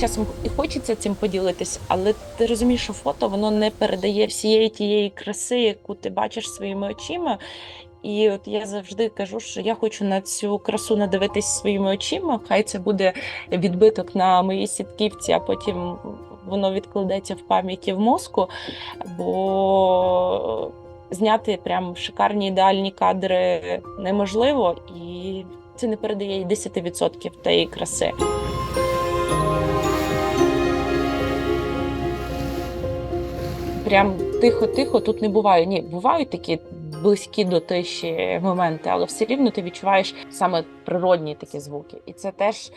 часом і хочеться цим поділитись, але ти розумієш, що фото воно не передає всієї тієї краси, яку ти бачиш своїми очима. І от я завжди кажу, що я хочу на цю красу надивитись своїми очима. Хай це буде відбиток на моїй сітківці, а потім воно відкладеться в пам'яті в мозку. Бо зняти прям шикарні ідеальні кадри неможливо, і це не передає й 10% тієї краси. Прям тихо-тихо тут не буває. Ні, бувають такі близькі до тиші моменти, але все рівно ти відчуваєш саме природні такі звуки. І це теж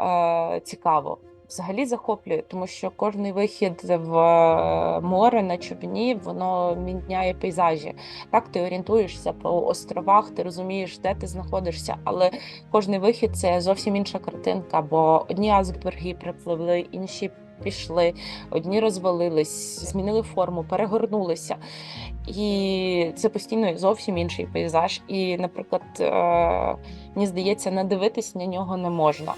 е, цікаво. Взагалі захоплює, тому що кожний вихід в е, море на човні воно міняє пейзажі. Так, ти орієнтуєшся по островах, ти розумієш, де ти знаходишся, але кожний вихід це зовсім інша картинка, бо одні айсберги припливли, інші пішли, одні розвалились, змінили форму, перегорнулися. І це постійно зовсім інший пейзаж. І, наприклад, е, мені здається, надивитись на нього не можна.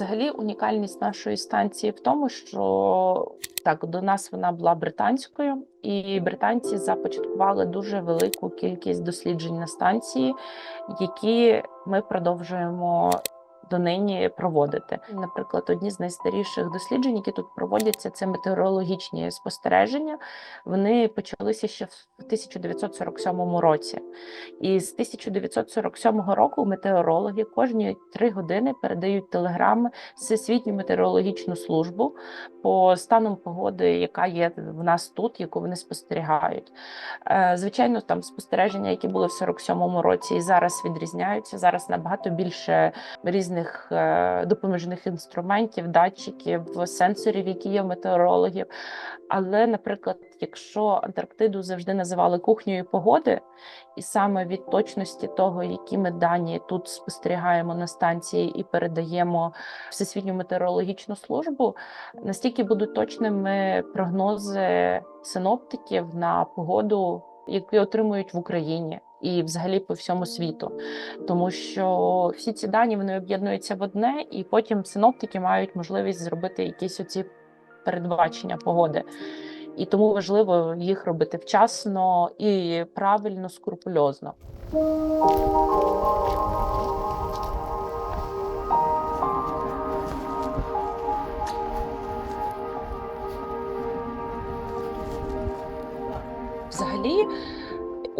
Взагалі, унікальність нашої станції в тому, що так до нас вона була британською, і британці започаткували дуже велику кількість досліджень на станції, які ми продовжуємо донині проводити. Наприклад, одні з найстаріших досліджень, які тут проводяться, це метеорологічні спостереження. Вони почалися ще в 1947 році. І з 1947 року метеорологи кожні три години передають телеграми Всесвітню метеорологічну службу по станам погоди, яка є в нас тут, яку вони спостерігають. Е, Звичайно, там спостереження, які були в 47-му році, і зараз відрізняються. Зараз набагато більше різних е, допоміжних інструментів, датчиків, сенсорів, які є метеорологів. Але, наприклад, якщо Антарктиду завжди називали кухнею погоди, і саме від точності того, які ми дані тут спостерігаємо на станції і передаємо Всесвітню метеорологічну службу, настільки будуть точними прогнози синоптиків на погоду, які отримують в Україні. І взагалі по всьому світу, тому що всі ці дані вони об'єднуються в одне, і потім синоптики мають можливість зробити якісь оці передбачення погоди. І тому важливо їх робити вчасно і правильно, скрупульозно.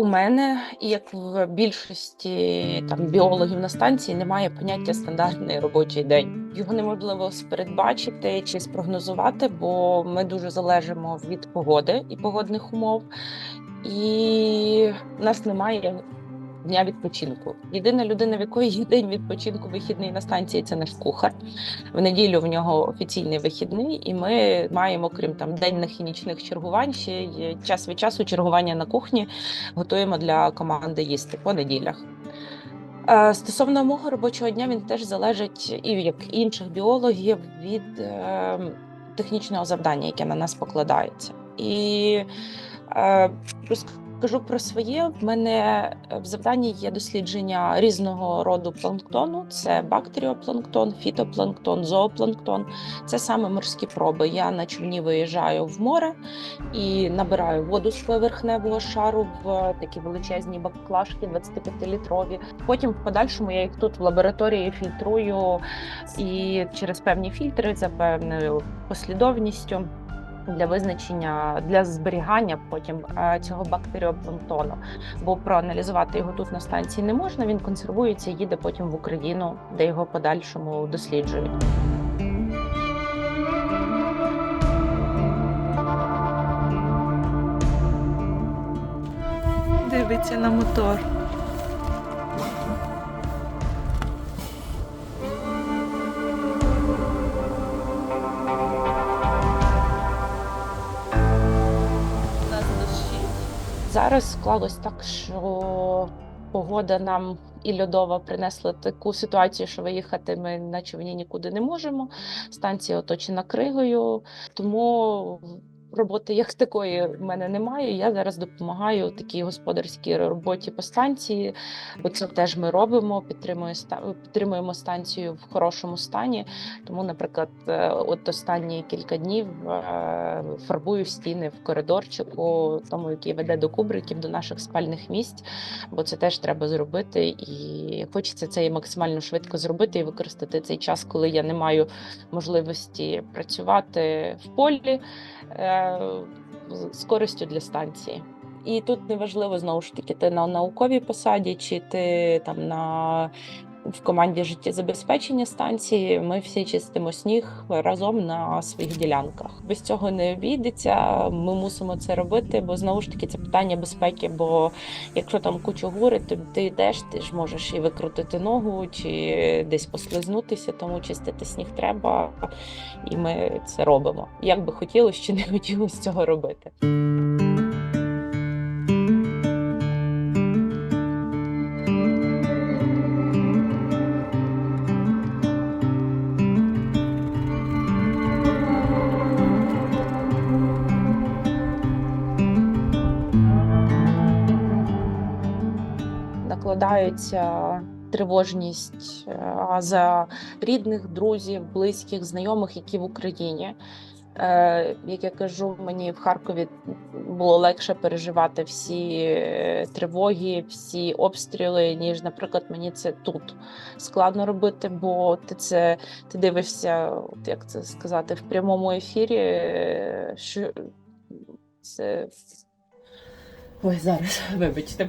У мене, як в більшості там біологів на станції, немає поняття стандартний робочий день. Його неможливо передбачити чи спрогнозувати, бо ми дуже залежимо від погоди і погодних умов, і в нас немає дня відпочинку. Єдина людина, в якої є день відпочинку вихідний на станції, це наш кухар. В неділю в нього офіційний вихідний, і ми маємо, крім там денних і нічних чергувань, ще й час від часу чергування на кухні готуємо для команди їсти по неділях. Е, Стосовно мого робочого дня, він теж залежить і як інших біологів від е, технічного завдання, яке на нас покладається. І е, розкажу про своє. В мене в завданні є дослідження різного роду планктону: це бактеріопланктон, фітопланктон, зоопланктон. Це саме морські проби. Я на човні виїжджаю в море і набираю воду з поверхневого шару в такі величезні баклажки, 25-літрові. Потім в подальшому я їх тут в лабораторії фільтрую і через певні фільтри за певною послідовністю. Для визначення для зберігання потім е, цього бактеріопланктону, бо проаналізувати його тут на станції не можна. Він консервується, їде потім в Україну, де його подальшому досліджують. Дивиться на мотор. Зараз склалось так, що погода нам і льодова принесла таку ситуацію, що виїхати ми на човні нікуди не можемо. Станція оточена кригою, тому роботи як такої в мене немає. Я зараз допомагаю такій господарській роботі по станції, бо це теж ми робимо. Підтримуємо ста- підтримуємо станцію в хорошому стані. Тому, наприклад, е, от останні кілька днів е, фарбую стіни в коридорчику, тому який веде до кубриків, до наших спальних місць, бо це теж треба зробити. І хочеться це і максимально швидко зробити і використати цей час, коли я не маю можливості працювати в полі е, з- користю для станції. І тут неважливо знову ж таки, ти на науковій посаді, чи ти там на в команді життєзабезпечення станції. Ми всі чистимо сніг разом на своїх ділянках. Без цього не обійдеться. Ми мусимо це робити, бо знову ж таки це питання безпеки. Бо якщо там кучу гори, то ти йдеш, ти ж можеш і викрутити ногу, чи десь послизнутися, тому чистити сніг треба, і ми це робимо. Як би хотілося чи не хотілося цього робити. Накладаються тривожність е, за рідних, друзів, близьких, знайомих, які в Україні. Е, Як я кажу, мені в Харкові було легше переживати всі е, тривоги, всі обстріли, ніж, наприклад, мені це тут складно робити, бо ти це ти дивишся, як це сказати, в прямому ефірі. е, Що це ой, зараз, вибачте.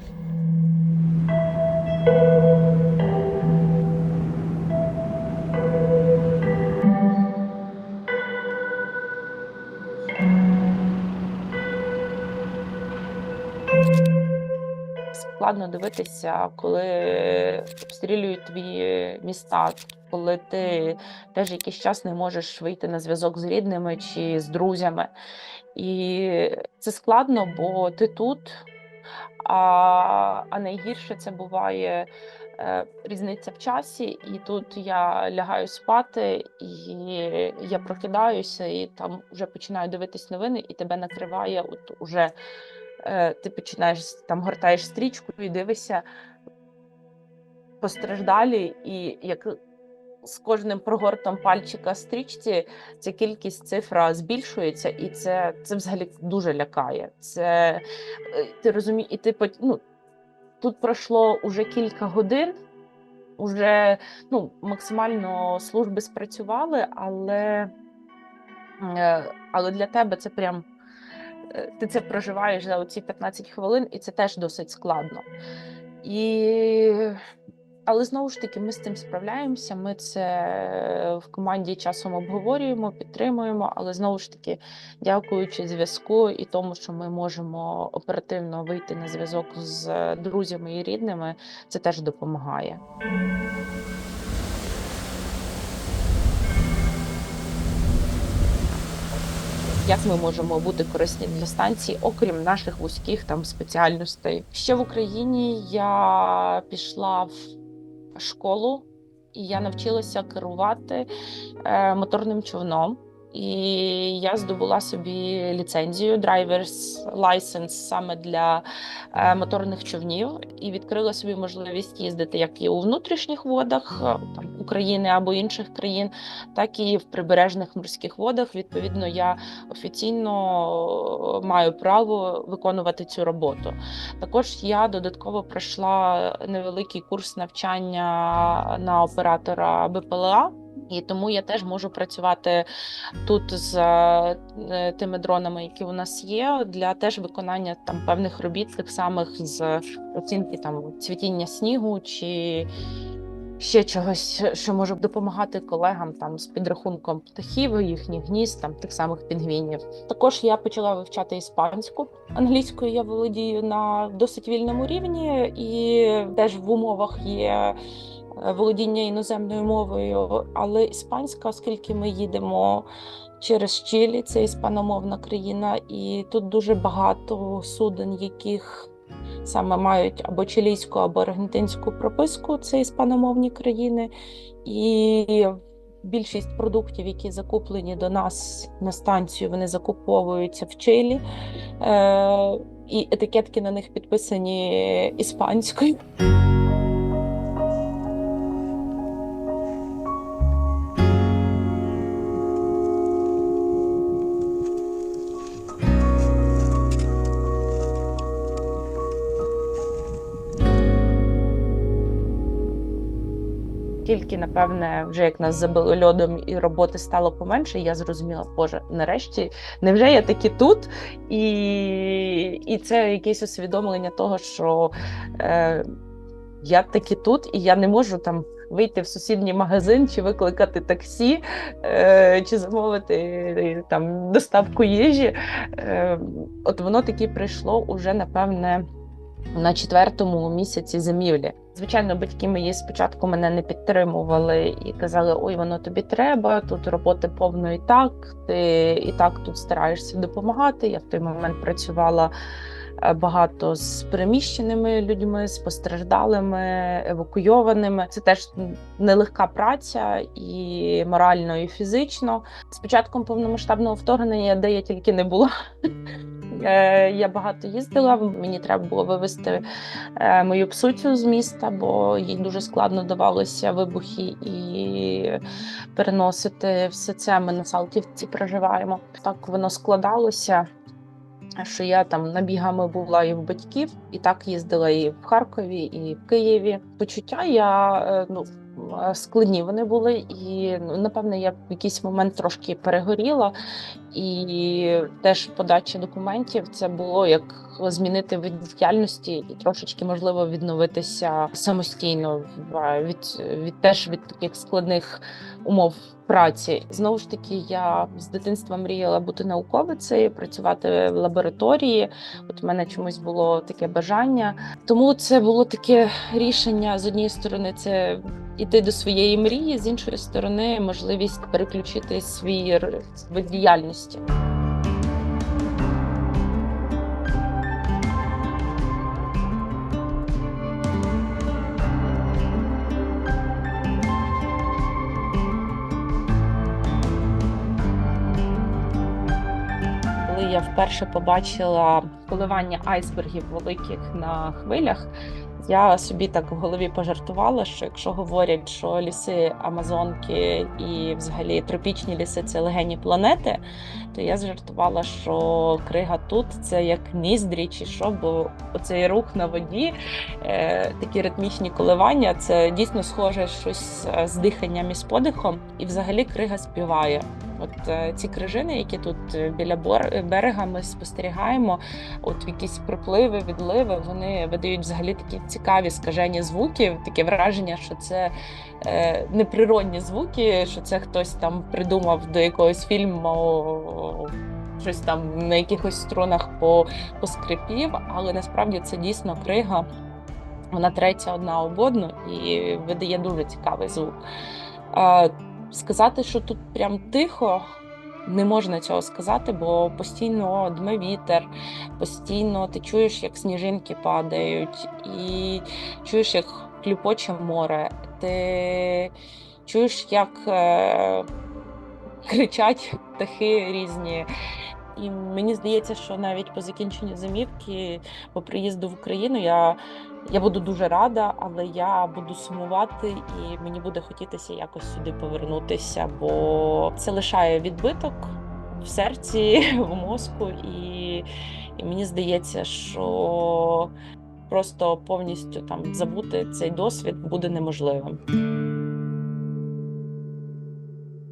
Складно дивитися, коли обстрілюють твої міста, коли ти теж якийсь час не можеш вийти на зв'язок з рідними чи з друзями. І це складно, бо ти тут. А, а найгірше це буває е, різниця в часі, і тут я лягаю спати, і я прокидаюся, і там вже починаю дивитись новини, і тебе накриває. От уже е, ти починаєш там гортаєш стрічку і дивишся постраждалі, і як з кожним прогортом пальчика стрічці ця кількість цифра збільшується, і це, це взагалі дуже лякає. Це е, ти розумієш, і ти ну, тут пройшло уже кілька годин, уже ну, максимально служби спрацювали, але, е, але для тебе це прям. е, Ти це проживаєш за оці 15 хвилин, і це теж досить складно. І... Але знову ж таки, ми з цим справляємося. Ми це в команді часом обговорюємо, підтримуємо. Але знову ж таки, дякуючи зв'язку і тому, що ми можемо оперативно вийти на зв'язок з друзями і рідними, це теж допомагає. Як ми можемо бути корисні для станції, окрім наших вузьких там спеціальностей? Ще в Україні я пішла в школу, і я навчилася керувати е, моторним човном. І я здобула собі ліцензію Drivers License саме для е, моторних човнів і відкрила собі можливість їздити як і у внутрішніх водах е, там, України або інших країн, так і в прибережних морських водах. Відповідно, я офіційно маю право виконувати цю роботу. Також я додатково пройшла невеликий курс навчання на оператора БПЛА. І тому я теж можу працювати тут з е, тими дронами, які у нас є, для теж виконання там певних робіт, тих самих з оцінки там цвітіння снігу чи ще чогось, що може допомагати колегам там з підрахунком птахів, їхніх гнізд, там тих самих пінгвінів. Також я почала вивчати іспанську. Англійською я володію на досить вільному рівні, і теж в умовах є володіння іноземною мовою, але іспанська, оскільки ми їдемо через Чилі, це іспаномовна країна, і тут дуже багато суден, яких саме мають або чилійську, або аргентинську прописку, це іспаномовні країни. І більшість продуктів, які закуплені до нас на станцію, вони закуповуються в Чилі. Е, і етикетки на них підписані іспанською. Тільки, напевне, вже як нас забили льодом і роботи стало поменше, я зрозуміла, боже, нарешті, невже я таки тут? І, і це якесь усвідомлення того, що е, я таки тут, і я не можу там вийти в сусідній магазин чи викликати таксі, е, чи замовити е, там доставку їжі. Е, от воно таки прийшло уже, напевне на четвертому місяці зимівлі. Звичайно, батьки мої спочатку мене не підтримували і казали: ой, воно тобі треба, тут роботи повно і так, ти і так тут стараєшся допомагати. Я в той момент працювала е, багато з переміщеними людьми, з постраждалими, евакуйованими. Це теж нелегка праця і морально, і фізично. З початком повномасштабного вторгнення, де я тільки не була. Е, Я багато їздила. Мені треба було вивезти е, мою псуцю з міста, бо їй дуже складно давалося вибухи і переносити все це. Ми на Салтівці проживаємо. Так воно складалося. Що я там набігами була і в батьків, і так їздила і в Харкові, і в Києві. Почуття я е, ну складні вони були, і ну, напевне я в якийсь момент трошки перегоріла, і теж подача документів це було як змінити вид діяльності і трошечки можливо відновитися самостійно від, від теж від таких складних умов праці. Знову ж таки, я з дитинства мріяла бути науковицею, працювати в лабораторії. От в мене чомусь було таке бажання. Тому це було таке рішення з однієї сторони, це іти до своєї мрії, з іншої сторони, можливість переключити свій вид діяльності. Я вперше побачила коливання айсбергів великих на хвилях, я собі так в голові пожартувала, що якщо говорять, що ліси Амазонки і взагалі тропічні ліси це легені планети, то я зжартувала, що крига тут це як ніздрі, чи що, бо оцей рух на воді, е, такі ритмічні коливання, це дійсно схоже щось е, з диханням і з подихом, і взагалі крига співає. От е, ці крижини, які тут е, біля берега ми спостерігаємо, от якісь пропливи, відливи, вони видають взагалі такі цікаві скажені звуки. Таке враження, що це е, неприродні звуки, що це хтось там придумав до якогось фільму. Щось там на якихось струнах по, поскрипів, але насправді це дійсно крига. Вона треться одна об одну і видає дуже цікавий звук. Сказати, що тут прям тихо, не можна цього сказати, бо постійно дме вітер, постійно ти чуєш, як сніжинки падають, і чуєш, як клюпоче море. Ти чуєш, як е, кричать птахи різні. І мені здається, що навіть по закінченню зимівки, по приїзду в Україну, я, я буду дуже рада, але я буду сумувати, і мені буде хотітися якось сюди повернутися, бо це лишає відбиток в серці, в мозку, і, і мені здається, що просто повністю там забути цей досвід буде неможливим.